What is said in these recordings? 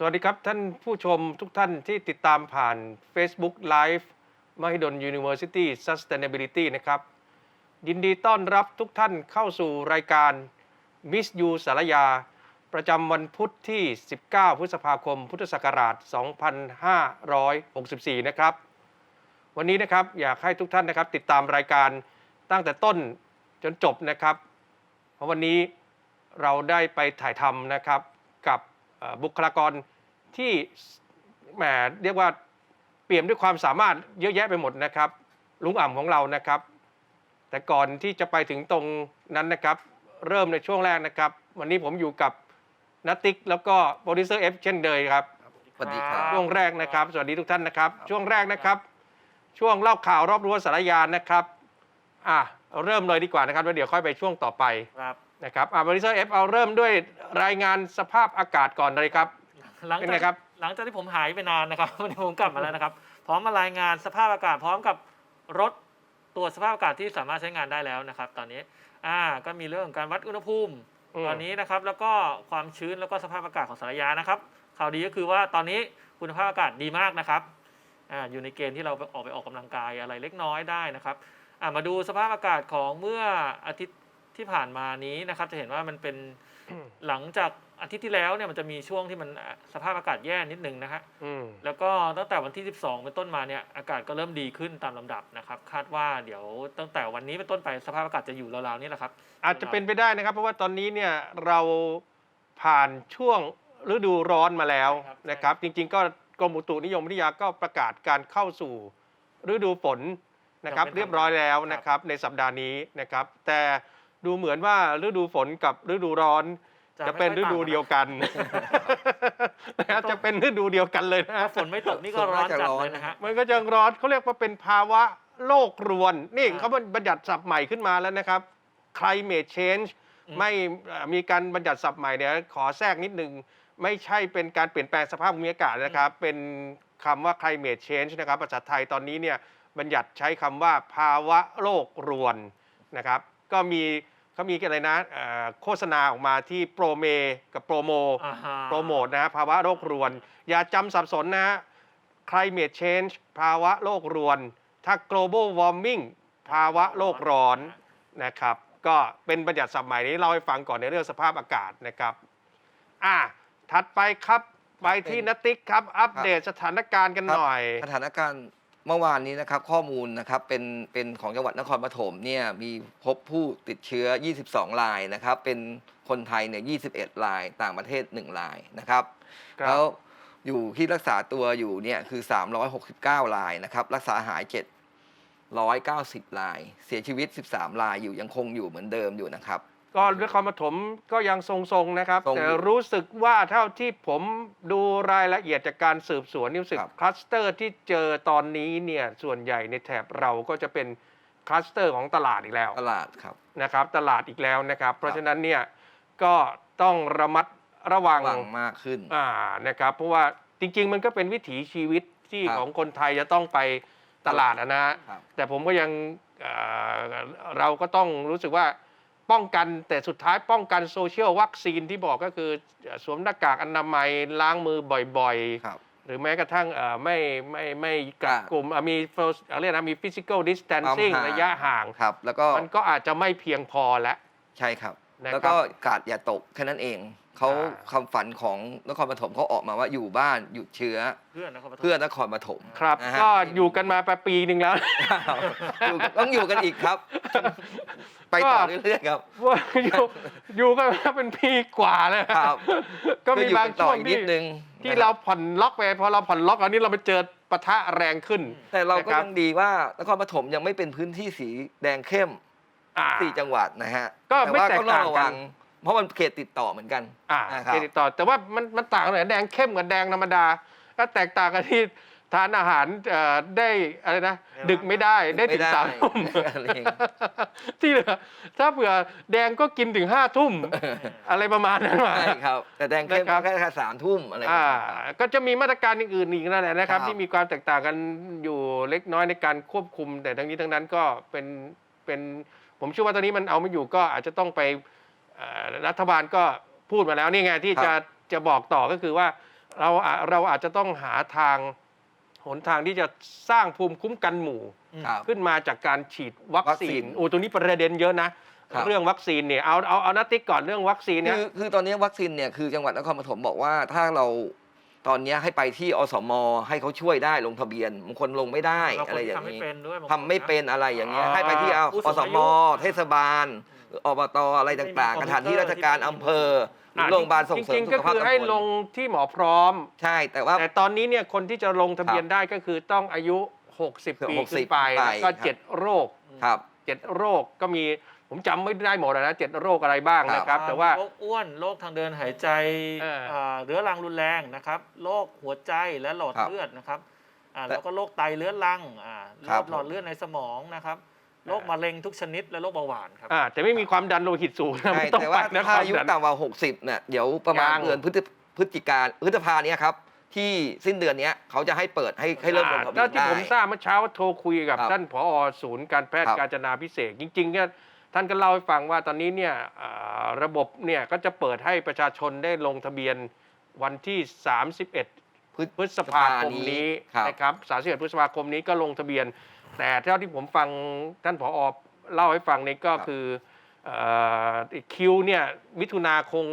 สวัสดีครับ ท่านผู้ชมทุกท่านที่ติดตามผ่าน Facebook Live มหิดล University Sustainability นะครับ ยินดีต้อนรับทุกท่านเข้าสู่รายการ Miss You สารยา ประจำวันพุธที่ 19 พฤษภาคม พุทธศักราช 2564 นะครับ วันนี้นะครับอยากให้ทุกท่านนะครับติดตามรายการตั้งแต่ต้นจนจบนะครับ เพราะวันนี้เราได้ไปถ่ายทำนะครับกับ บุคลากรที่แหมเรียกว่าเปี่ยมด้วยความสามารถเยอะแยะไปหมดนะครับ ลุงอ่ำของเรานะครับ แต่ก่อนที่จะไปถึงตรงนั้นนะครับ เริ่มในช่วงแรกนะครับ วันนี้ผมอยู่กับนัตติกแล้วก็โปรดิวเซอร์เอฟเช่นเดิมครับ สวัสดีครับ ช่วงแรกนะครับ สวัสดีทุกท่านนะครับ ช่วงแรกนะครับ ช่วงเล่าข่าวรอบรั้วสารยานนะครับ อะเอาเริ่มเลยดีกว่านะครับแล้วเดี๋ยวค่อยไปช่วงต่อไป ครับ นะครับอะบริษัทเอฟเอาเริ่มด้วยรายงานสภาพอากาศก่อนเลยครับ หลังเป็นจากไงครับ หลังจากที่ผมหายไปนานนะครับ วันนี้ผมกลับมาแล้วนะครับ พร้อมมารายงานสภาพอากาศ พร้อมกับรถตรวจสภาพอากาศที่สามารถใช้งานได้แล้วนะครับ ตอนนี้อ่าก็มีเรื่องของการวัดอุณหภูมิอืมตอนนี้นะครับแล้วก็ความชื้นแล้วก็สภาพอากาศของสารยานะครับข่าวดีก็คือว่าตอนนี้คุณภาพอากาศดีมากนะครับอ่าอยู่ในเกณฑ์ที่เราออกไปออกกำลังกายอะไรเล็กน้อยได้นะครับอ่ามาดูสภาพอากาศของเมื่ออาทิตย์ ที่ผ่านมานี้นะครับ จะเห็นว่ามันเป็นหลังจากอาทิตย์ที่แล้วเนี่ยมันจะมีช่วงที่มันอะสภาพอากาศแย่นิดนึงนะฮะอืมแล้วก็ตั้งแต่วันที่ 12 เป็นต้นมาเนี่ยอากาศก็เริ่มดีขึ้นตามลำดับนะครับ คาดว่าเดี๋ยวตั้งแต่วันนี้เป็นต้นไปสภาพอากาศจะอยู่ราวๆนี้แหละครับ อาจจะเป็นไปได้นะครับ เพราะว่าตอนนี้เนี่ยเราผ่านช่วงฤดูร้อนมาแล้วใช่ครับนะครับ จริง ๆ ก็กรมอุตุนิยมวิทยาก็ประกาศการเข้าสู่ฤดูฝนนะครับ เรียบร้อยแล้วนะครับ ในสัปดาห์นี้นะครับ แต่ ดูเหมือนว่าฤดูฝนกับฤดูร้อน จะเป็นฤดูเดียวกันนะครับจะเป็นฤดูเดียวกันเลยนะถ้าฝนไม่ตกนี่ก็ร้อนจัดเลยนะฮะมันก็จะร้อนเขาเรียกว่าเป็นภาวะโลกรวน นี่อ่าเขาบัญญัติศัพท์ใหม่ขึ้นมาแล้วนะครับ climate change อืมไม่เอ่อมีการบัญญัติศัพท์ใหม่เนี่ยขอแทรกนิดนึง ไม่ใช่เป็นการเปลี่ยนแปลงสภาพภูมิอากาศนะครับ เป็นคำว่า climate change นะครับภาษาไทยตอนนี้เนี่ยบัญญัติใช้คำว่าภาวะโลกรวนนะครับ ก็มีเขามีอะไรนะเอ่อโฆษณาออกมาที่โปรเมกับโปรโม อ่าฮะ โปรโมทนะฮะภาวะโลกรวน อย่าจำสับสนนะฮะ climate change ภาวะโลกรวน ถ้า global warming ภาวะโลกร้อนนะครับ ก็เป็นบัญญัติศัพท์ใหม่นี้เล่าให้ฟังก่อนในเรื่องสภาพอากาศนะครับ อะถัดไปครับ ไปที่นติกครับ อัปเดตสถานการณ์กันหน่อย สถานการณ์ เมื่อวานนี้นะครับข้อมูลนะครับเป็นเป็นของจังหวัดนครปฐมเนี่ยมีพบผู้ติดเชื้อ 22 รายนะครับ เป็นคนไทยเนี่ย 21 ราย ต่างประเทศ 1 รายนะครับครับแล้วอยู่ที่รักษาตัวอยู่เนี่ยคือ 369 รายนะครับ รักษาหาย 790 ราย เสียชีวิต 13 รายอยู่ยังคงอยู่เหมือนเดิมอยู่นะครับ ก็นครปฐมก็ยังทรงๆนะครับ ทรงอยู่แต่รู้สึกว่าเท่าที่ผมดูรายละเอียดจากการสืบสวนนี่รู้สึกครับ คลัสเตอร์ที่เจอตอนนี้เนี่ยส่วนใหญ่ในแถบเราก็จะเป็นคลัสเตอร์ของตลาดอีกแล้วตลาดครับ นะครับ ตลาดอีกแล้วนะครับ เพราะฉะนั้นเนี่ยก็ต้องระมัดระวัง หวังมากขึ้น อ่า นะครับ เพราะว่าจริง ๆ มันก็เป็นวิถีชีวิตที่ครับของคนไทยจะต้องไปตลาดอะนะฮะครับ แต่ผมก็ยังเอ่อเราก็ต้องรู้สึกว่า ป้องกันแต่สุดท้ายป้องกันโซเชียลวัคซีนที่บอกก็คือสวมหน้ากากอนามัยล้างมือบ่อยครับ ๆ หรือแม้กระทั่งเอ่อไม่ไม่ไม่กักอ่ากลุ่มอะมี first เรียกนะมี physical distancing ความห่าง ระยะห่าง ครับ แล้วก็มันก็อาจจะไม่เพียงพอแล้ว ใช่ครับ นะครับ แล้วก็กาดอย่าตกแค่นั้นเอง เขาอ่าคำฝันของนครปฐมเขาออกมาว่าอยู่บ้านหยุดเชื้อ เพื่อนนะครับเพื่อนครปฐมครับ นะฮะก็อยู่กันมาประปีหนึ่งแล้ว อยู่ต้องอยู่กันอีกครับ ไปต่อเรื่อยๆครับ ว่าอยู่อยู่กันมาเป็นปีกว่าแล้วครับ ก็มีอยู่บางนต่ช่อวงอีกนิที่ดนึงที่นะครับเราผ่อนล็อกไปพอเราผ่อนล็อกอันนี้เราไปเจอปะทะแรงขึ้น แต่เราก็นะครับ ยังดีว่านครปฐมยังไม่เป็นพื้นที่สีแดงเข้มอ่า สี่จังหวัดนะฮะก็แต่ไม่ว่าแตกก็ต้อต่างงระกัวันง เพราะมันเขตติดต่อเหมือนกันอ่านะครับเครดิตต่อ แต่ว่ามันมันต่างกันหน่อยแดงเข้มกับแดงธรรมดาก็แตกต่างกันที่ทานอาหารเอ่อได้อะไรนะดึกไม่ได้ได้ถึงไม่ได้สามทุ่ม อะไรอย่างเงี้ย ที่เหลือถ้าเผื่อแดงก็กินถึงห้าทุ่ม อะไรประมาณนั้นมา ใช่ครับ แต่แดงเข้มนะครับ ก็แค่แค่สามทุ่มอะไรอย่างอ่าเงี้ย ก็จะมีมาตรการอื่นๆอีกนั่นแหละนะครับ ครับ ที่มีความแตกต่างกันอยู่เล็กน้อยในการควบคุม แต่ทั้งนี้ทั้งนั้นก็เป็นเป็นผมเชื่อว่าตอนนี้มันเอาไม่อยู่ก็อาจจะต้องไปเอ่อ รัฐบาลก็พูดมาแล้วนี่ไงที่จะจะบอกต่อก็คือว่าเราอาเราอาจจะต้องหาทางหนทางที่จะสร้างภูมิคุ้มกันหมู่ครับขึ้นมาจากการฉีดวัควัคซีซีนนโอ้ตรงนี้ประเด็นเยอะนะครับเรื่องวัคซีนเนี่ยเอาเอาเอานัติ๊กก่อนเรื่องวัคซีนเนี่ยคือคือตอนนี้วัคซีนเนี่ยคือจังหวัดนครปฐมบอกว่าถ้าเรา ตอนนี้ให้ไปที่อสม ให้เขาช่วยได้ลงทะเบียนบางคนลงไม่ได้เราอะไรคนอย่าทำงไม่นี้เป็นด้วยบางทำไม่คเป็นอะไรอย่างเงี้ยอ่าให้ไปที่เอาผู้อสูสงมอายุเทศบาลหรืออบตอะไรต่างๆสถานที่ราชการอำเภอหรือโรงพยาบาลส่งเสริจมริงสุๆก็ขภาพคือให้ตำบลงที่หมอพร้อม ใช่แต่ว่า แต่ตอนนี้เนี่ยคนที่จะลงทะเบียนได้ก็คือต้องอายุ 60 ปี60ขึ้นไปไปแล้วก็ ครับเจ็ดโรค ครับเจ็ดโรคก็มี ผมจำไม่ได้หมดนะเจ็ดโรคอะไรบ้างนะครับ แต่ว่าโรคอ้วนโรคทางเดินหายใจเอออ่าเรื้อรังรุนแรงนะครับโรคหัวใจและหลอดครับเลือดนะครับอ่าแต่แล้วก็โรคไตเรื้อรังอ่าโรครับคหลอดเลือดในสมองนะครับโรคมะเร็งทุกชนิดและโรคเบาหวานครับอ่าแต่ไม่มีความดันโลหิตสูงนะใช่ไม่ต้องแต่ไปว่านะคถ้าวามอายุดันต่ำกว่า 60เนี่ยเดี๋ยวประมาณยังเดือนพฤศพฤศจิกาพฤษภาเนี้ยครับที่สิ้นเดือนเนี้ยเขาจะให้เปิดให้ให้เริ่มลงทะเบีแล้ยวนที่ได้ผมทราบเมื่อเช้าโทรคุยกับครับท่านผอศูนย์การแพทย์ครับการจนาพิเศษกจริงๆเนี่ย ท่านก็เล่าให้ฟังว่าตอนนี้เนี่ยอ่าระบบเนี่ยก็จะเปิดให้ประชาชนได้ลงทะเบียนวันที่ 31 พฤพฤษภาคมนี้ครับนะครับ 31 พฤษภาคมนี้ก็ลงทะเบียน แต่เท่าที่ผมฟังท่านผอเล่าให้ฟังนี่ก็คือเอ่อคิวเนี่ยมิถุนาคง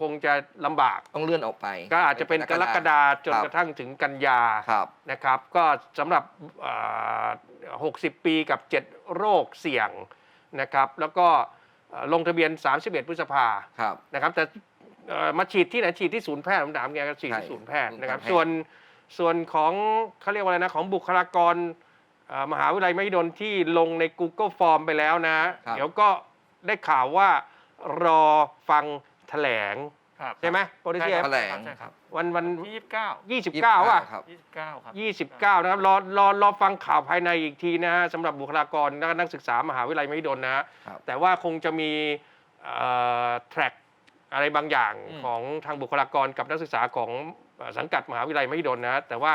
คงจะลำบากต้องเลื่อนออกไป ก็อาจจะเป็นกรกฎาจนครับกระทั่งถึงกันยาครับนะครับ ก็สำหรับอ่า60 ปีกับ 7 โรคเสี่ยง นะครับแล้วก็เอ่อลงทะเบียน 31 พฤษภาครับ นะครับแต่เอ่อมาฉีดที่ไหนฉีดที่ศูนย์แพทย์ผมถามแกก็ฉีดที่ใช่ศูนย์แพทย์นะครับ ศูนย์การแพทย์ส่วนส่วนของเขาเรียกว่าอะไรนะของบุคลากรเอ่อมหาวิทยาลัยมหิดลที่ลงใน Google Form ไปแล้วนะเดี๋ยวก็ได้ข่าวว่ารอฟังแถลง ครับ ใช่ไหมโปรดิเซียแถลง ใช่ครับ วันวันที่ยี่สิบเก้า29ว่ะครับ ยี่สิบเก้าครับ29นะครับรอรอรอฟังข่าวภายในอีกทีนะฮะสำหรับบุคลากรและนักศึกษามหาวิทยาลัยมหิดลนะฮะครับ แต่ว่าคงจะมีแทร็กอะไรบางอย่างอืมของทางบุคลากรกับนักศึกษาของเอ่อสังกัดมหาวิทยาลัยมหิดลนะฮะแต่ว่า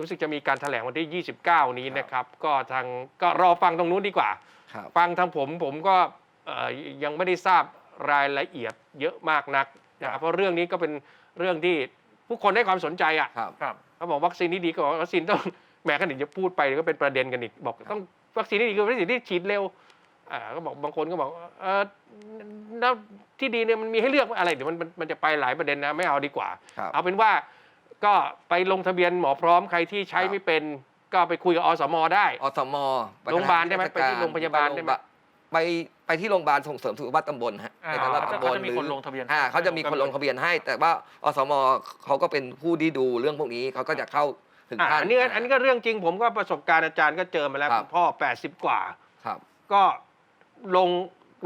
รู้สึกจะมีการแถลงวันที่ 29 นี้นะครับ ก็ทางก็รอฟังตรงนู้นดีกว่า ครับ ฟังทางผมผมก็เอ่อยังไม่ได้ทราบรายละเอียดเยอะมากนักนะครับเพราะเรื่องนี้ก็เป็นเรื่องที่ ผู้คนให้ความสนใจอะครับ ครับ เขาบอกวัคซีนที่ดีก็บอกวัคซีนต้องแหม้ขนาดจะพูดไปก็เป็นประเด็นกันอีกบอกต้องวัคซีนที่ดีคือวัคซีนที่ฉีดเร็วอ่าก็บอกบางคนก็บอกเออแล้วที่ดีเนี่ยมันมีให้เลือกอะไรเดี๋ยวมันมันมันจะไปหลายประเด็นนะไม่เอาดีกว่า ครับ เอาเป็นว่าก็ไปลงทะเบียนหมอพร้อมใครที่ใช้ครับ ไม่เป็นก็ไปคุยกับอสมได้ อสมโรงพยาบาลได้ไหมไปที่โรงพยาบาลได้ไหม ไป ไปที่โรงพยาบาลส่งเสริมสุขภาพตำบลฮะอ่าในแต่ละเขาจะตำบลเขาจะมีหรือคนลงทะเบียนอ่าเขาจะมีคนลงทะเบียนให้ แต่ว่าอสมเขาก็เป็นผู้ที่ดูเรื่องพวกนี้เขาก็จะเข้าถึงอ่าขั้นอันนี้อันนี้ก็เรื่องจริงผมก็ประสบการณ์อาจารย์ก็เจอมาแล้วครับคุณพ่อ 80 กว่าครับ ก็ลง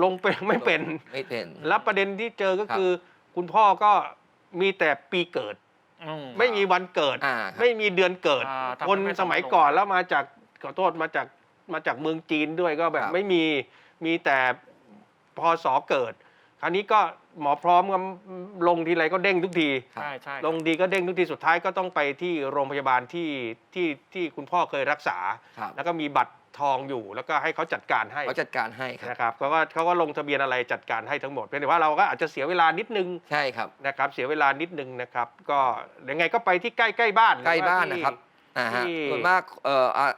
ลงไปไม่เป็นไม่เป็นแล้วประเด็นที่เจอก็ครับคือ คุณพ่อก็มีแต่ปีเกิดอืมไม่มีวันเกิดอ่าครับไม่มีเดือนเกิดอ่าทำให้คนไม่สมัยตรงก่อนแล้วมาจากขอโทษมาจากมาจากเมืองจีนด้วยก็แบบครับไม่มี มีแต่พศเกิด คราวนี้ก็หมอพร้อมก็ลงทีไรก็เด้งทุกที ใช่ใช่ลงดีก็เด้งทุกทีสุดท้ายก็ต้องไปที่โรงพยาบาลที่ที่ที่คุณพ่อเคยรักษา ครับ แล้วก็มีบัตรทองอยู่ แล้วก็ให้เขาจัดการให้เขาจัดการให้ครับ นะครับเขาก็เขาก็ลงทะเบียนอะไรจัดการให้ทั้งหมดเพียงแต่ว่าเราก็อาจจะเสียเวลานิดนึง ใช่ครับ นะครับเสียเวลานิดนึงนะครับ ก็ยังไงก็ไปที่ใกล้ใกล้บ้านใกล้บ้านหอว่ที่นะครับอ่าฮะที่ ส่วนมากเอ่ออะ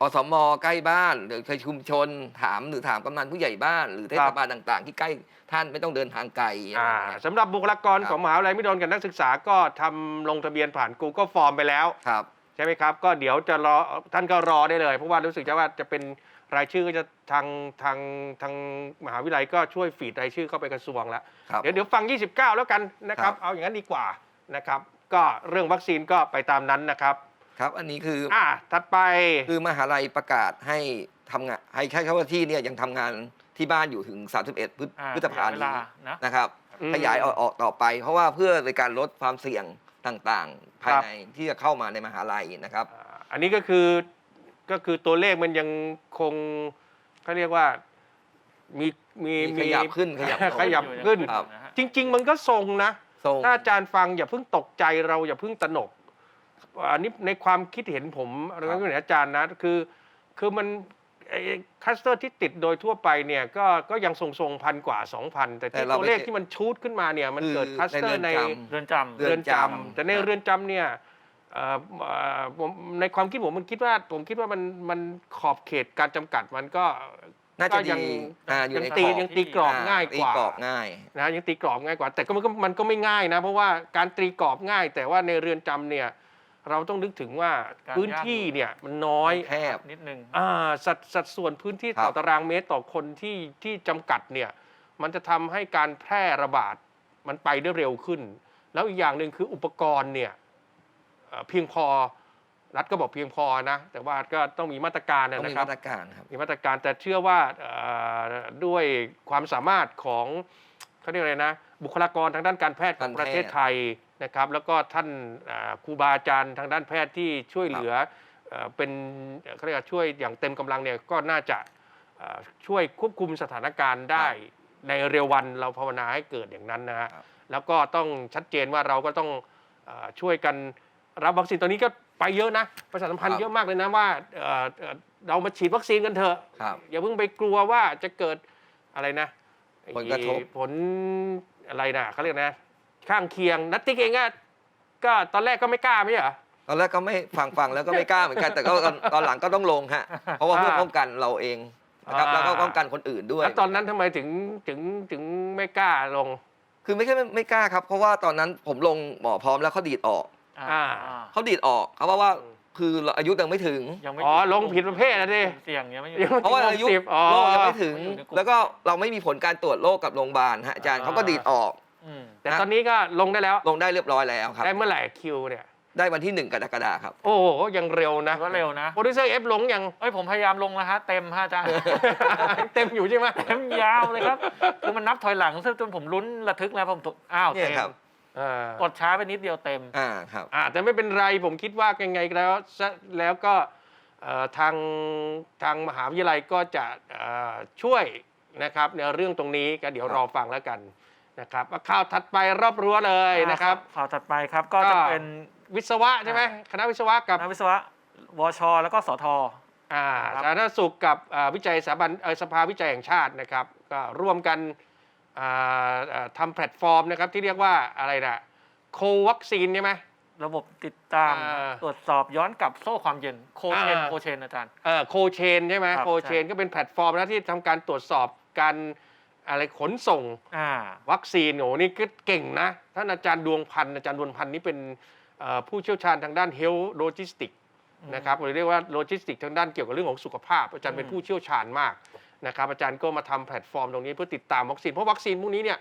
อสมใกล้บ้านหรือเคยชุมชนถามหรือถามกำนันผู้ใหญ่บ้าน หรือเทศบาลต่าง ๆ ที่ใกล้ท่านไม่ต้องเดินทางไกลอะไรอ่าอย่างเงี้ยสำหรับบุคลากรครับของมหาวิทยาลัยไม่โดนกับนักศึกษาก็ทำลงทะเบียนผ่าน Google Form ไปแล้วครับใช่ไหมครับ ก็เดี๋ยวจะรอท่านก็รอได้เลย เพราะว่ารู้สึกจะว่าจะเป็นรายชื่อก็จะทางทางทางมหาวิทยาลัยก็ช่วยฟีดรายชื่อเข้าไปกระทรวงแล้วครับเดี๋ยวเดี๋ยวฟัง 29 แล้วกันนะครับครับ เอาอย่างนั้นดีกว่านะครับ ก็เรื่องวัคซีนก็ไปตามนั้นนะครับ ครับ อันนี้คืออ่าถัดไป คือมหาลัยประกาศให้ทำงานให้แค่เจ้าหน้าที่เนี่ยยังทำงานที่บ้านอยู่ถึง 31พฤษอ่าพฤษภาคมเวนี้ลานะ นะครับ อืมขยายออกออกต่อไป เพราะว่าเพื่อในการลดความเสี่ยงต่างๆ ภายครับ ในที่จะเข้ามาในมหาลัยนะครับ อ่าอันนี้ก็คือก็คือตัวเลขมันยังคงเขาเรียกว่ามีมีมีขยับขึ้นขยับลง ขยับขึ้น ครับ จริง ๆ มันก็ทรงนะ ทรง ถ้าอาจารย์ฟังอย่าเพิ่งตกใจเราอย่าเพิ่งตระหนก อันนี้ในความคิดเห็นผมแล้วก็เห็นอาจารย์นะคือ คือมันไอ้คลัสเตอร์ที่ติดโดยทั่วไปเนี่ยก็ก็ยังทรงๆพันกว่า 2,000 แต่แต่ที่เราตัวเลขไปที่มันชูดขึ้นมาเนี่ยมันคือเกิดคลัสเตอร์ในในเรือนจำเรือนจำเรือนจำเรือนจำแต่ในเรือนจำเนี่ยเอ่อเอ่อผมในความคิดผมมันคิดว่าผมคิดว่ามันมันขอบเขตการจำกัดมันก็น่าจะก็ยังดีอ่าอยู่ยังในตีกรอบยังตีกรอบง่ายกว่าตีกรอบง่ายนะยังตีกรอบง่ายกว่า แต่ก็มันก็มันก็ไม่ง่ายนะ เพราะว่าการตีกรอบง่าย แต่ว่าในเรือนจำเนี่ย เราต้องนึกถึงว่าการพื้นที่เนี่ยมันน้อยแคบ นิดนึง อ่าสัดสัดส่วนพื้นที่ครับต่อตารางเมตรต่อคนที่ที่จำกัดเนี่ยมันจะทำให้การแพร่ระบาดมันไปได้เร็วขึ้น แล้วอีกอย่างหนึ่งคืออุปกรณ์เนี่ยเอ่อเพียงพอรัฐก็บอกเพียงพอนะ แต่ว่าก็ต้องมีมาตรการต้องนะมีครับ มาตรการครับ มีมาตรการแต่เชื่อว่าเอ่อด้วยความสามารถของเขาเรียกอะไรนะ บุคลากรทางด้านการแพทย์ของการแพทย์ ประเทศไทย นะครับแล้วก็ท่านอ่าครูบาอาจารย์ทางด้านแพทย์ที่ช่วยเหลือเอ่อเป็นเขาเรียกว่าช่วยอย่างเต็มกำลังเนี่ยก็น่าจะเอ่อช่วยควบคุมสถานการณ์ได้ในเร็ววันเราภาวนาให้เกิดอย่างนั้นนะฮะครับแล้วก็ต้องชัดเจนว่าเราก็ต้องเอ่อช่วยกันรับวัคซีนตอนนี้ก็ไปเยอะนะประชาสัมพันธ์เยอะมากเลยนะว่าเอ่อเอ่อเรามาฉีดวัคซีนกันเถอะครับอย่าเพิ่งไปกลัวว่าจะเกิดอะไรนะผลกระทบไอ้ผลอะไรนะเขาเรียกนะ ข้างเคียง นัตติกเองก็ก็ตอนแรกก็ไม่กล้าไม่ใช่เหรอ ตอนแรกก็ไม่ฟังฟังแล้วก็ไม่กล้าเหมือนกัน แต่ก็ตอนตอนหลังก็ต้องลงฮะ เพราะว่าเพื่ออ่าป้องกันเราเองนะครับอ่า แล้วก็ป้องกันคนอื่นด้วย แล้วตอนนั้นทำไมถึงถึงถึงไม่กล้าลง คือไม่ใช่ไม่ไม่กล้าครับ เพราะว่าตอนนั้นผมลงหมอพร้อมแล้วเขาดีดออกอ่า เขาดีดออกเขาบอกว่าคือเราอายุยังไม่ถึง ยังไม่อ๋อลงผิดประเภทนะดิ เสี่ยงยังไม่อยู่ยังไม่เพราะว่าอายุสิบอ๋อ โรคยังไม่ถึงอยู่ในกลุ่มแล้วก็เราไม่มีผลการตรวจโรคกับโรงพยาบาลฮะอาจารย์อ่า เขาก็ดีดออก อืมแต่ตอนนี้ก็ลงได้แล้ว ลงได้เรียบร้อยแล้วครับ ได้เมื่อไหร่คิวเนี่ย ได้วันที่หนึ่งกรกฎาคมครับ โอ้โหยังเร็วนะก็เร็วนะโปรดิวเซอร์เอฟลงยัง เอ้ยผมพยายามลงแล้วฮะเต็มฮะอาจารย์ เต็มอยู่ใช่ไหมเต็มยาวเลยครับคือมันนับถอยหลังจนผมลุ้นระทึกแล้วผมตกอ้าวเนี่ยเต็มครับ อ่ากดช้าไปนิดเดียวเต็ม อ่าครับ อ่าแต่ไม่เป็นไรผมคิดว่ายังไงแล้วซะแล้วก็เอ่อทางทางมหาวิทยาลัยก็จะเอ่อช่วยนะครับในเรื่องตรงนี้ก็เดี๋ยวครับรอฟังแล้วกัน นะครับอะข่าวถัดไปรอบรั้วเลยนะครับข่าวถัดไปครับก็จะเป็นวิศวะใช่ไหมคณะวิศวะกับนักวิศวะวช แล้วก็สทอ่าครับสาธารณสุขกับอ่าวิจัยสถาบันเอ่อสภาวิจัยแห่งชาตินะครับก็ร่วมกันอ่าอ่าทำแพลตฟอร์มนะครับที่เรียกว่าอะไรนะโควัคซีนใช่ไหมระบบติดตามอ่าตรวจสอบย้อนกลับโซ่ความเย็นโคเชนอ่าโคเชนอาจารย์เออโคเชนใช่ไหมครับโคเชนใช่ก็เป็นแพลตฟอร์มนะที่ทำการตรวจสอบการ อะไรขนส่งอ่า วัคซีนโอ้โหนี่ก็เก่งนะท่านอาจารย์ดวงพันธ์อาจารย์ดวงพันธ์นี่เป็นเอ่อผู้เชี่ยวชาญทางด้านเฮลโลจิสติกอืมนะครับหรือเรียกว่าโลจิสติกทางด้านเกี่ยวกับเรื่องของสุขภาพ อาจารย์เป็นอืม ผู้เชี่ยวชาญมากนะครับอาจารย์ก็มาทำแพลตฟอร์มตรงนี้เพื่อติดตามวัคซีนเพราะวัคซีนพวกนี้เนี่ย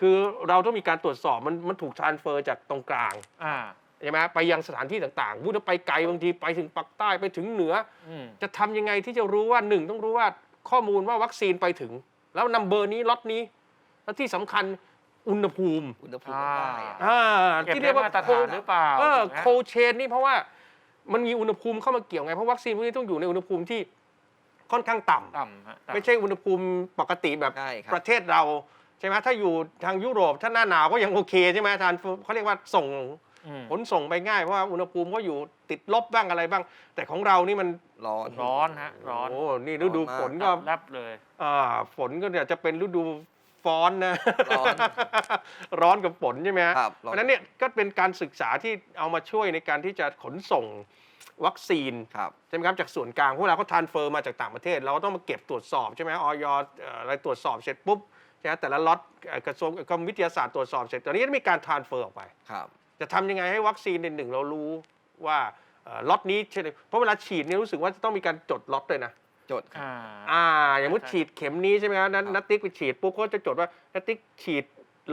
คือเราต้องมีการตรวจสอบมันมันถูกทรานเฟอร์จากตรงกลางอ่าใช่ไหมไปยังสถานที่ต่างๆพูดว่าไปไกลบางทีไปถึงปักใต้ไปถึงเหนือ อืมจะทำยังไงที่จะรู้ว่าหนึ่งต้องรู้ว่าข้อมูลว่าวัคซีนไปถึง แล้วนัมเบอร์นี้ล็อตนี้ แล้วที่สำคัญอุณหภูมิอุณหภูมิมันได้อะ อ่าเก็บที่ได้เรียกว่ามาตรฐานหรือเปล่าเออถูกไหม โคเชนนี่เพราะว่ามันมีอุณหภูมิเข้ามาเกี่ยวไง เพราะวัคซีนพวกนี้ต้องอยู่ในอุณหภูมิที่ค่อนข้างต่ำต่ำฮะต่ำ ไม่ใช่อุณหภูมิปกติแบบใช่ครับ ประเทศเราใช่ไหมถ้าอยู่ทางยุโรปถ้าหน้าหนาวก็ยังโอเคใช่ไหมอาจารย์เขาเรียกว่าส่งอืม ขนส่งไปง่ายเพราะว่าอุณหภูมิก็อยู่ติดลบบ้างอะไรบ้าง แต่ของเรานี่มันร้อน ร้อนฮะ ร้อนโอ้นี่ฤดูร้อนมากฝนก็แลบเลยอ่าฝนก็เนี่ยจะเป็นฤดูฟ้อนนะร้อนร้อนกับฝนใช่ไหมฮะครับเพราะฉะนั้นเนี่ยก็เป็นการศึกษาที่เอามาช่วยในการที่จะขนส่งวัคซีนครับใช่ไหมครับจากส่วนกลางพวกเราก็ทานเฟอร์มาจากต่างประเทศ เราก็ต้องมาเก็บตรวจสอบใช่ไหมออยอะไรตรวจสอบเสร็จปุ๊บใช่ไหมแต่ละล็อตเอ่อกระทรวงกรมวิทยาศาสตร์ตรวจสอบเสร็จตอนนี้มีการทานเฟอร์ออกไปครับ จะทำยังไงให้วัคซีนในหนึ่งเรารู้ว่าเอ่อล็อตนี้ใช่เพราะเวลาฉีดเนี่ยรู้สึกว่าจะต้องมีการจดล็อตด้วยนะจดครับอ่าอ่า อย่างมุดฉีดเข็มนี้ใช่ไหมครับนั้นครับนัตติ๊กไปฉีดปุ๊บก็จะจดว่านัตติ๊กฉีด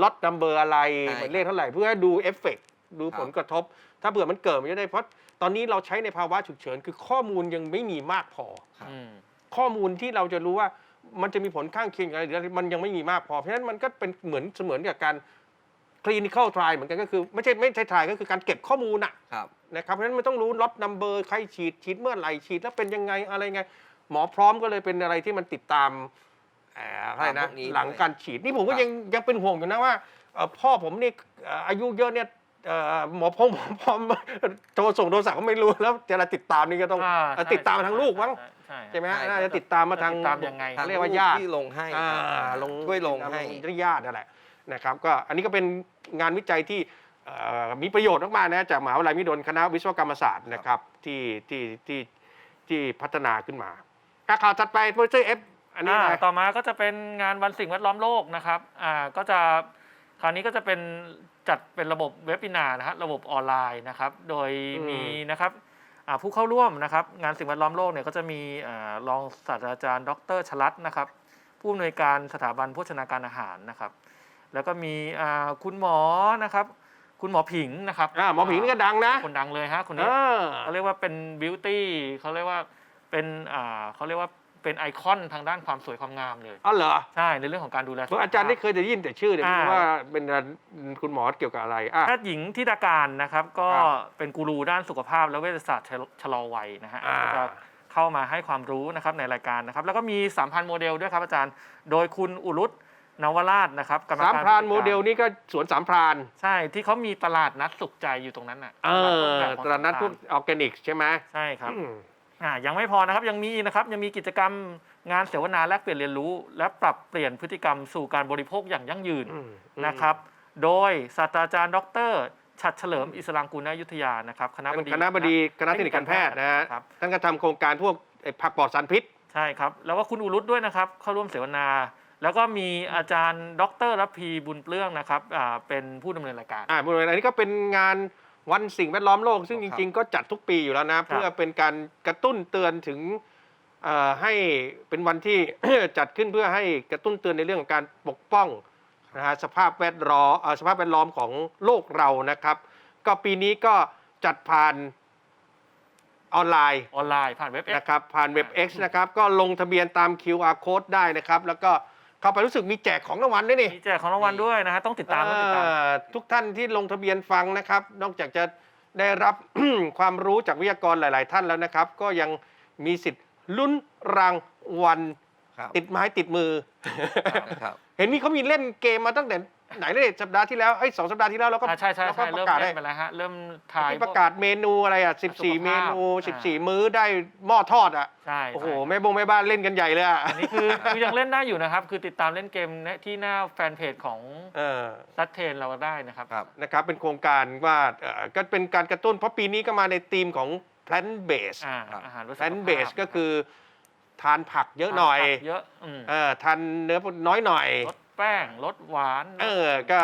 ล็อตนัมเบอร์อะไรใช่หมายเลขเท่าไหร่ เพื่อให้ดูเอฟเฟกต์ดูครับผลกระทบ ถ้าเผื่อมันเกิดมันจะได้เพราะตอนนี้เราใช้ในภาวะฉุกเฉิน คือข้อมูลยังไม่มีมากพอครับอืมข้อมูลที่เราจะรู้ว่ามันจะมีผลข้างเคียงอะไรหรืออะไรมันยังไม่มีมากพอ เพราะฉะนั้นมันก็เป็นเหมือนเสมือนกับการ clinical trial เหมือนกันก็คือ ไม่ใช่ไม่ใช่ trial ก็คือการเก็บข้อมูลอะครับ นะครับเพราะฉะนั้นมันต้องรู้ล็อตนัมเบอร์ใครฉีดฉีดเมื่อไหร่ฉีดแล้วเป็นยังไงอะไรไง หมอพร้อมก็เลยเป็นอะไรที่มันติดตามเอ่ออะไรนะพวกนี้หลังด้วยการฉีดนี่ผมก็ครับ ยังยังเป็นห่วงอยู่นะว่าเอ่อพ่อผมนี่เอ่ออายุเยอะเนี่ยเอ่อหมอพงหมอพอมโทรส่งโทรศัพท์ก็ไม่รู้แล้วจะติดตามนี่ก็ต้องาเอ่อติดตามมาทางลูกมั้งใช่ใช่ไหมฮะใช่น่าจะติดตามมาทางติดตามยังไงทางเรียกว่าลูญาติ ที่ลงให้อ่าครับลงช่วยลงให้ที่ญาตินั่นแหละ นะครับก็อันนี้ก็เป็นงานวิจัยที่เอ่อมีประโยชน์มากๆนะจากมหาวิทยาลัยมิดลคณะวิศวกรรมศาสตร์นะครับที่ที่ที่ที่พัฒนาขึ้นมาอะข่าวถัดไปโปรเจกต์เอฟอันนี้อ่าอะไรต่อมาก็จะเป็นงานวันสิ่งแวดล้อมโลกนะครับอ่าก็จะคราวนี้ก็จะเป็นจัดเป็นระบบเว็บ i นานะฮะระบบออนไลน์นะครับ โดยมีนะครับอ่าผู้เข้าร่วมนะครับงานสิ่งแวดล้อมโลกเนี่ยก็จะมีอ่ารองศาสตราจารย์ ดรชลัดนะครับ ผู้อำนวยการสถาบันโภชนาการอาหารนะครับ แล้วก็มีอ่าคุณหมอนะครับ คุณหมอผิงนะครับอ่าหมอผิงนี่ก็ดังนะคนดังเลยฮะคนเอนี้อเขาเรียกว่าเป็นบิวตี้เขาเรียกว่าเป็นอ่าเขาเรียกว่าเป็นไอคอนทางด้านความสวยความงามเลยอ๋อเหรอใช่ในเรื่องของการดูแลเพราะอาจารย์ได้เคยได้ยินแต่ชื่อเนี่ยอ่าว่าเป็นคุณหมอเกี่ยวกับอะไรอะแพทย์หญิงทิดาการนะครับ ก็ครับเป็นกูรูด้านสุขภาพและเวชศาสตร์ชะชะลอวัยนะฮะอ่าก็เข้ามาให้ความรู้นะครับในรายการนะครับ แล้วก็มีสามพันโมเดลด้วยครับอาจารย์ โดยคุณอุรุต นวราชนะครับกรรมสามการพรานผู้จัโมกรเดลนี่ก็สวนสามพรานใช่ที่เขามีตลาดนัดสุขใจอยู่ตรงนั้นน่ะเออแบบของตลาดนัดพวกสามพรออร์แกนิกใช่ไหมใช่ครับอืมอ่ายังไม่พอนะครับยังมีนะครับยังมีกิจกรรมงานเสวนาแลกเปลี่ยนเรียนรู้ และปรับเปลี่ยนพฤติกรรมสู่การบริโภคอย่างยั่งยืนอืมนะครับ โดยศาสตราจารย์ ดรฉัดเฉลิมอิสลามกุลนายุทธยานะครับคณะบเป็นดีคณะบดีคณะเทคนิคการแพทย์นะฮะครับท่านก็ทำโครงการพวกไอ้ผักปลอดสารพิษใช่ครับแล้วก็คุณอุรุตด้วยนะครับเข้าร่วมเสวนา แล้วก็มีอาจารย์ ดรรับพีบุญเปลื้องนะครับอ่าเป็นผู้ดำเนินรายการ อ่าบริเวณอันนี้ก็เป็นงานวันสิ่งแวดล้อมโลก ซึ่งคจรับริง ๆ ก็จัดทุกปีอยู่แล้วนะ เพื่อเป็นการกระตุ้นเตือนถึงเอ่อให้เป็นวันที่ จัดขึ้นเพื่อให้กระตุ้นเตือนในเรื่องของการปกป้องนะฮะสภาพแวดล้อมเอ่อสภาพแวดล้อมของโลกเรานะครับ ก็ปีนี้ก็จัดผ่านออนไลน์ ออนไลน์ผ่านเว็บ X นะครับผ่านเว็บ X นะครับ ก็ลงทะเบียนตาม QR code ได้นะครับ แล้วก็ เข้าไปรู้สึกมีแจกของรางวัลด้วยนี่มีแจกของรางวัลด้วยนะฮะต้องติดตามต้องติดตาม เอ่อทุกท่านที่ลงทะเบียนฟังนะครับ นอกจากจะได้รับ ความรู้จากวิทยากรหลาย ๆ ท่านแล้วนะครับ ก็ยังมีสิทธิ์ลุ้นรางวัลครับติดไม้ติดมือนะครับ เห็นมีเขามีเล่นเกมมาตั้งแต่ ไหนเลยสัปดาห์ที่แล้วไอ้ยสองสัปดาห์ที่แล้วเราก็อ่าใช่ใช่เราก็ใช่ปเริ่มระกาศเล่ได้นไปแล้วฮะเริ่มถ่ายที่ประกาศเมนูอะไรอะสุข14ภาพเมนูอ่า14 มื้อได้หม้อทอดอะใช่โอ้โหใช่แม่บงแม่บ้านเล่นกันใหญ่เลยอะอันนี้คือคือยังเล่นได้อยู่นะครับ คือติดตามเล่นเกมที่หน้าแฟนเพจของเออ ซัดเทนเราได้นะครับ ครับ นะครับเป็นโครงการว่าเอ่อก็เป็นการกระตุ้นเพราะปีนี้ก็มาในธีมของ plant based อ่าครับ อาหารเพื่อสุข plant ภาพ based ก็คือทานผักเยอะหน่อยเยอะอืม เออทานเนื้อน้อยหน่อย ลด แป้งลดหวานเออก็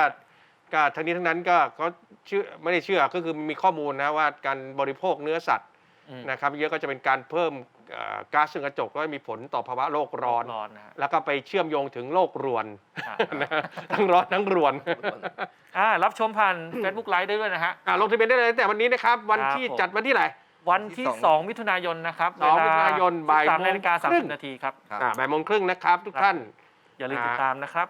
ก็ทั้งนี้ทั้งนั้นก็เขาเชื่อไม่ได้เชื่อก็คือมีข้อมูลนะว่าการบริโภคเนื้อสัตว์มนะครับเยอะก็จะเป็นการเพิ่มเอ่อก๊าซเรือนกระจกแล้วมีผลต่อภาวะโลกร้อนร้อนนะฮะแล้วก็ไปเชื่อมโยงถึงโลกรวนอ่านะทั้งร้อนทั้งรวนอ่ารับชมผ่าน Facebook Live ได้ด้วยนะฮะอะลงทะเบียนได้เลยตั้งแต่วันนี้นะครับ วันครับที่ผมจัดวันที่ไหนวันที่ที่สอง2มิถุนายนนะครับสองมิถุนายนบ่ายสามโมงนาฬิกาสามครึ่สิงบนาทีครับครับอ่าบ่ายโมงครึ่งนะครับทุกท่าน อย่าลืมอ่าติดตามนะครับ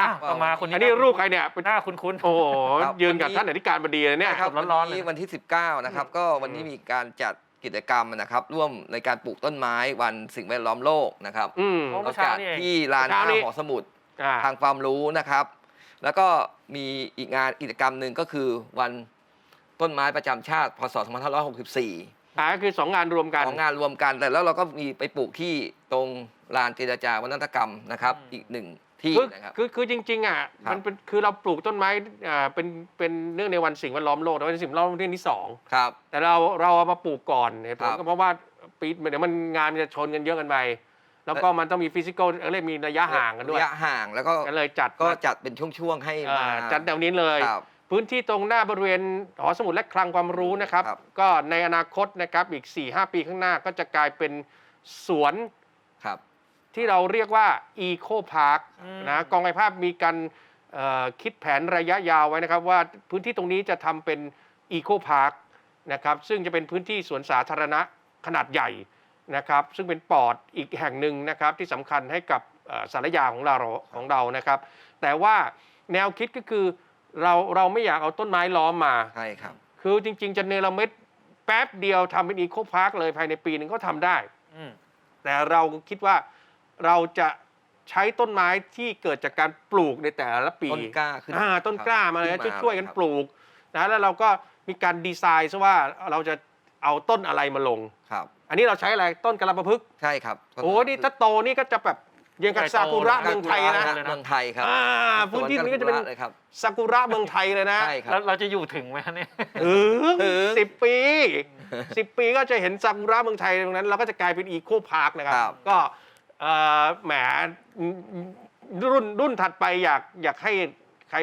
อะต่อมาคนนี้อันนี้รูปใครเนี่ยเป็นหน้าคุ้นๆโอ้โหครับ ยืนกับวันนี้ท่านอธิการบดีเลยเนี่ย ครับร้วันอนๆเลยนี้วันที่ 19 นะครับ ก็วันนี้มีการจัดกิจกรรมนะครับ ร่วมในการปลูกต้นไม้วันสิ่งแวดล้อมโลกนะครับอืมโอ้เราจัดที่ลานเช้าหนี้น้าหอสมุดอ่า ทางความรู้นะครับ แล้วก็มีอีกงานกิจกรรมหนึ่งก็คือวันต้นไม้ประจำชาติ พศ 2564อ่าก็คือสองงานรวมกัน ของงานรวมกันแต่แล้วเราก็มีไปปลูกที่ตรงลานเจรจาวัฒนกรรมนะครับ อืม อีกหนึ่ง ที่คือนะครับ คือคือจริงๆอะครับ มันเป็นคือเราปลูกต้นไม้อ่าเป็นเป็นเนื่องในวันสิ่งแวดล้อมโลกแต่วันสิ่งแวดล้อมโลกเรื่องที่สองครับ แต่เราเราเอามาปลูกก่อนเหตุผลครับก็เพราะว่าปีเดี๋ยวมันงานมันจะชนกันเยอะกันไปแล้วก็มันต้องมีฟิสิกอลเรียกมีระยะห่างกันด้วยระยะห่างแล้วก็ก็เลยจัดก็มาจัดเป็นช่วงๆให้เอ่มาอจัดแนวนี้เลย ครับ พื้นที่ตรงหน้าบริเวณหอสมุดและคลังความรู้นะครับ ครับ ก็ในอนาคตนะครับอีก 4-5 ปีข้างหน้าก็จะกลายเป็นสวนครับ ที่เราเรียกว่าอีโคพาร์คอืมนะกองไอภาพมีการเอ่อคิดแผนระยะยาวไว้นะครับ ว่าพื้นที่ตรงนี้จะทำเป็นอีโคพาร์คนะครับซึ่งจะเป็นพื้นที่สวนสาธารณะขนาดใหญ่นะครับ ซึ่งเป็นปอดอีกแห่งหนึ่งนะครับ ที่สำคัญให้กับเอ่อสารยาของเราของเรานะครับ แต่ว่าแนวคิดก็คือเราเราไม่อยากเอาต้นไม้ล้อมมา ใช่ครับ คือจริง ๆ จะเนรมิตแป๊บเดียวทำเป็นอีโคพาร์คเลยภายในปีหนึ่งก็ทำได้ อืมแต่เราคิดว่า เราจะใช้ต้นไม้ที่เกิดจากการปลูกในแต่ละปีต้นกล้าขึ้นอ่าต้นกล้ามาเลยขึ้นมาช่วยๆกันครับ ปลูกนะแล้วเราก็มีการดีไซน์ซะว่าเราจะเอาต้นอะไรมาลง ครับ อันนี้เราใช้อะไรต้นกระลำปะพึกษ์ใช่ครับโอ้นี่ถ้าโตนี่ก็จะแบบยังกับใหญ่โตซากุระเลยเมืองไทยนะซากุระเมืองไทยครับอ่าพื้นที่นี้ก็จะเป็น สวซากุรเลยครับ ซากุระเมืองไทยเลยนะใช่ครัแล้วบเราจะอยู่ถึงไหมฮะเนี่ย ถึงถึง สิบปีสิบปีก็จะเห็นซากุระเมืองไทยตรงนั้น เราก็จะกลายเป็นอีโคพาร์คนะครับ ครับ ก็ เอ่อแหมรุ่นรุ่นถัดไปอยากอยากให้ใคร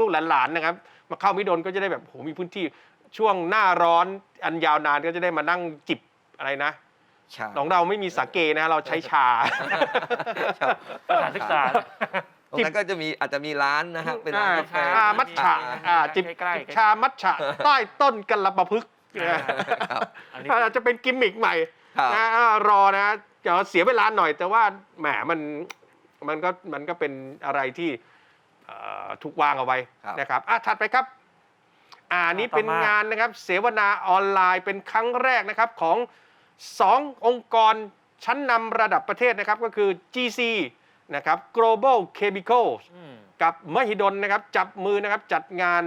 ลูกๆหลานๆนะครับ มาเข้ามิดนก็จะได้แบบโหมีพื้นที่ช่วงหน้าร้อนอันยาวนานก็จะได้มานั่งจิบอะไรนะใช่ของเราไม่มีสาเกนะเราใช้ชาครับสถานศึกษา ตรงนั้นก็จะมีอาจจะมีร้านนะครับเป็นร้านกาแฟ ชามัทฉะอ่าจิบใกล้ๆจิบชามัทฉะใต้ต้นกัลปะพึกษ์นะครับอันนี้ อาจจะเป็นกิมมิกใหม่ครับ นะอ่ารอนะ เดี๋ยวเสียเวลาหน่อยแต่ว่าแหมมันมันก็มันก็เป็นอะไรที่เอ่อถูกวางเอาไว้ครับ นะครับอะถัดไปครับ อ่านี้เป็นงานนะครับ เสวนาออนไลน์เป็นครั้งแรกนะครับของสององค์กรชั้นนำระดับประเทศนะครับก็คือ GC นะครับ Global Chemicals อืม กับมหิดลนะครับจับมือนะครับจัดงาน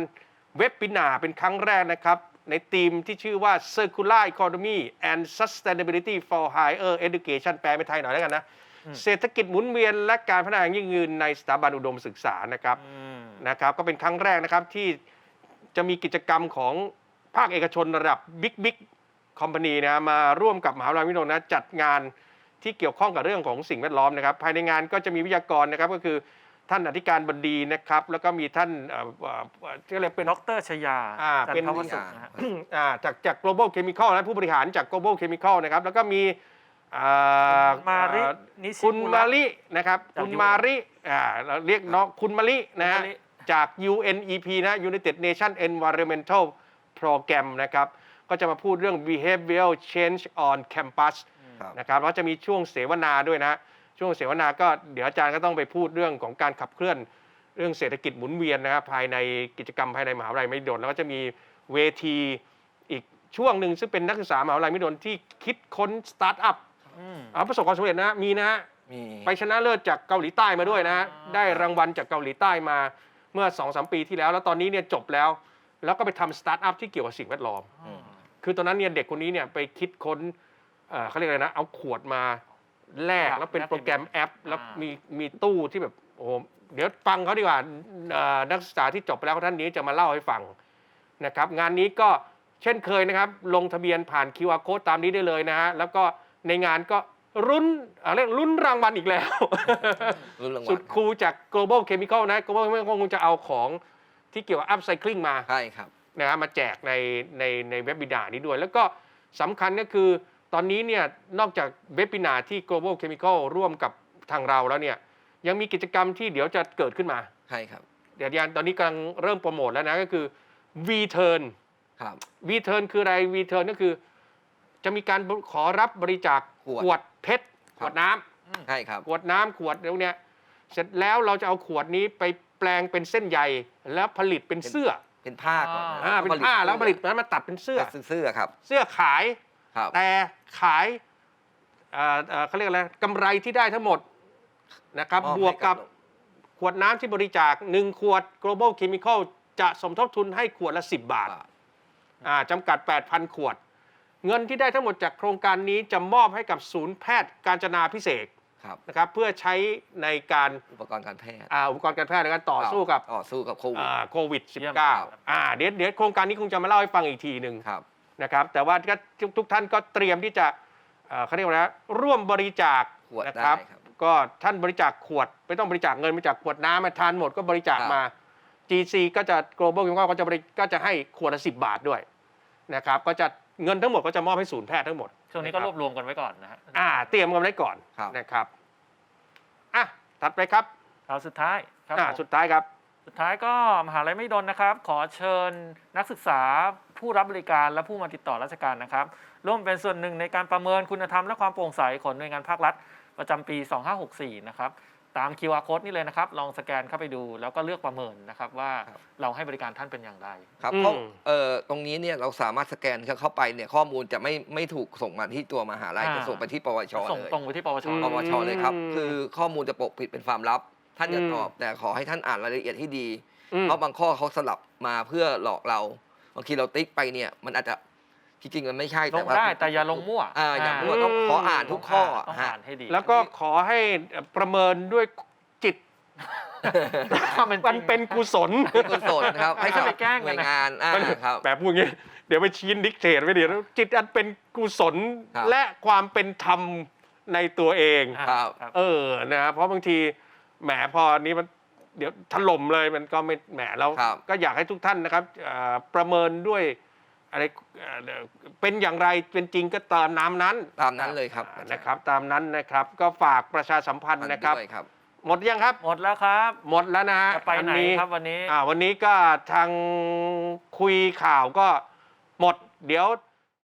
เว็บปินาเป็นครั้งแรกนะครับ ในธีมที่ชื่อว่า Circular Economy and Sustainability for Higher Education แปลเป็นไทยหน่อยแล้วกันนะอืมเศรษฐกิจหมุนเวียนและการพัฒนาอย่างยิ่งยืนในสถาบันอุดมศึกษานะครับอืมนะครับ ก็เป็นครั้งแรกนะครับที่จะมีกิจกรรมของภาคเอกชนระดับบิ๊กบิ๊กคอมพานีนะมาร่วมกับมหาวิทยาลัยวิโรจน์นะจัดงานที่เกี่ยวข้องกับเรื่องของสิ่งแวดล้อมนะครับ ภายในงานก็จะมีวิทยากรนะครับก็คือ ท่านอธิการบดีนะครับ แล้วก็มีท่านเอ่อเอ่อ ที่เรียกเป็น ดรชยาอ่าจันเป็น ทวสุขนะฮะ อ่าจากจาก global chemical และผู้บริหารจาก global chemical นะครับ แล้วก็มีอ่ามาริเอ่อนิชิคุณมุมาระรินะครับจากคุณ UN มาริอ่าเราเรียกน้องคุณมารินะฮะคุณมาริ จาก UNEP นะ United Nation Environmental Program นะครับ ก็จะมาพูดเรื่อง behavioral change on campus ครับ นะครับแล้วจะมีช่วงเสวนาด้วยนะ ช่วงเสวนาก็เดี๋ยวอาจารย์ก็ต้องไปพูดเรื่องของการขับเคลื่อนเรื่องเศรษฐกิจหมุนเวียนนะครับภายในกิจกรรมภายในมหาวิทยาลัยมหิดลแล้วก็จะมีเวทีอีกช่วงหนึ่งซึ่งเป็นนักศึกษามหาวิทยาลัยมหิดลที่คิดค้นสตาร์ทอัพอืมเอาประสบความสำเร็จนะมีนะฮะมีไปชนะเลิศจากเกาหลีใต้มาด้วยนะฮะอ่าได้รางวัลจากเกาหลีใต้มาเมื่อ2อสปีที่แล้ว แล้วตอนนี้เนี่ยจบแล้ว แล้วก็ไปทำสตาร์ทอัพที่เกี่ยวกับสิ่งแวดล้อมอืมคือตอนนั้นเนี่ยเด็กคนนี้เนี่ยไปคิดค้นเอ่อเขาเรียกอะไรนะ เอาขวดมา แลกครับแล้วเป็นแลกเป็นโปรแกรมแอป แล้วอ่ามีมีมีตู้ที่แบบโอ้โหเดี๋ยวฟังเขาดีกว่าเอ่อนักศึกษาที่จบไปแล้วท่านนี้จะมาเล่าให้ฟังนะครับงานนี้ก็เช่นเคยนะครับ ลงทะเบียนผ่าน QR code ตามนี้ได้เลยนะฮะแล้วก็ในงานก็รุ้นอะไรยกลุ้นรางวัลอีกแล้ว รุ่นรางวัสุลดคูลจาก global chemical นะ global chemical คงจะเอาของที่เกี่ยวกับ upcycling มา ใช่ครับ นะฮะมาแจกในในในเว็บบินานี้ด้วย แล้วก็สำคัญก็คือ ตอนนี้เนี่ยนอกจากเว็บบินาที่ global chemical ร่วมกับทางเราแล้วเนี่ยยังมีกิจกรรมที่เดี๋ยวจะเกิดขึ้นมาใช่ครับ เดี๋ยวยันตอนนี้กำลังเริ่มโปรโมทแล้วนะก็คือ V turn ครับ V turn คืออะไร V turn ก็คือ จะมีการขอรับบริจาคขวดขวดเพชรคขรับวดน้ำใช่ครับขวดน้ำขวดเดี๋ยวเนี้ยเสร็จแล้วเราจะเอาขวดนี้ไปแปลงเป็นเส้นใยแล้วผลิตเป็นเสื้อเป็นผ้าก่อนนะอ่าเป็นผ้าแล้วผลิตนั้นมาตัดเป็นเสื้อ เป็นเสื้อครับ เสื้อขาย ครับแต่ขายเอ่อเอ่อเขาเรียกอะไรกำไรที่ได้ทั้งหมดนะครับมอบบวกให้กับ ขวดน้ำที่บริจาค 1 ขวด global chemical จะสมทบทุนให้ขวดละ 10บาทอ่าจำกัด 8,000 ขวด เงินที่ได้ทั้งหมดจากโครงการนี้จะมอบให้กับศูนย์แพทย์การจนาพิเศษกครับนะครับเพื่อใช้ในการอุปกรณ์การแพทย์อ่าอุปกรณ์การแพทย์ในการต่อสู้กับต่อสู้กับโควิดอ่าโควิด เยี่ยม19 อ่าเดี๋ยวเดี๋ยวโครงการนี้คงจะมาเล่าให้ฟังอีกทีหนึ่ง ครับ นะครับ แต่ว่าก็ทุกทุกท่านก็เตรียมที่จะเอ่อเขาเรียกว่าอะไรนะร่วมบริจาคขวดนะได้ครับครับก็ท่านบริจาคขวด ไม่ต้องบริจาคเงินบริจาคขวดน้ำมาทานหมดก็บริจาคครับ มา GC ก็จะ global chemical ก็จะบริก็จะให้ขวดละ10บาทด้วยนะครับก็จะเงินทั้งหมดก็จะมอบให้ศูนย์แพทย์ทั้งหมดช่วงนี้ก็รวบรวมกันไว้ก่อนนะฮะอ่าเตรียมกันไว้ก่อนครับ นะครับอะถัดไปครับข่าวสุดท้ายครับอ่าผม สุดท้ายครับ สุดท้ายก็มหาลัยไม่ดนนะครับ ขอเชิญนักศึกษา ผู้รับบริการและผู้มาติดต่อราชการนะครับ ร่วมเป็นส่วนหนึ่งในการประเมินคุณธรรมและความโปร่งใสของหน่วยงานภาครัฐ ประจำปี 2564 นะครับตาม QR code นี่เลยนะครับ ลองสแกนเข้าไปดูแล้วก็เลือกประเมินนะครับว่าครับเราให้บริการท่านเป็นอย่างไร ครับอืมเพราะเอ่อตรงนี้เนี่ยเราสามารถสแกนเข้าไปเนี่ยข้อมูลจะไม่ไม่ถูกส่งมาที่ตัวมหาลัยอ่า จะส่งไปที่ปวชส่งเลยตรงไปที่ปวช อืม ปวชเลยครับอืมคือข้อมูลจะปกปิดเป็นความลับ ท่านจะอืมตอบ แต่ขอให้ท่านอ่านรายละเอียดให้ดี อืม เพราะบางข้อเขาสลับมาเพื่อหลอกเรา บางทีเราติ๊กไปเนี่ยมันอาจจะที่จริงมันไม่ใช่ลแต่งว่า ได้แต่อย่าลงมั่วอ่าอย่ามั่วต้องขออ่านทุกข้อต้องฮะอ่านให้ดี แล้วก็ขอให้ประเมินด้วยจิตความเป็นจมัรินงเป็นกุศลเป็นกุศลนะครับไม่ใช่ไปแกล้งหกัน่นวยนะงานอ่าครับ แบบพูดอย่างนี้เดี๋ยวไปชี้นิกเทศไว้เดี๋ยวจิตอันเป็นกุศลครับ และความเป็นธรรมในตัวเอง อ่าครับครับเออนะเพราะบางทีแหมพอนี้มัน เดี๋ยวถล่มเลยมันก็ไม่แหมแล้วครับ ก็อยากให้ทุกท่านนะครับเอ่อประเมินด้วยอะไรเอ่อเป็นอย่างไรเป็นจริงก็ตามน้ำนั้นตามนั้นเลยครับอ่านะครับ ตามนั้นนะครับก็ฝากประชาสัมพันธ์นะครับ ด้วยครับ หมดยังครับ หมดแล้วครับ หมดแล้วนะฮะจะไปไหนอัครับวันนี้ อ่าวันนี้ก็ทางคุยข่าวก็หมด เดี๋ยว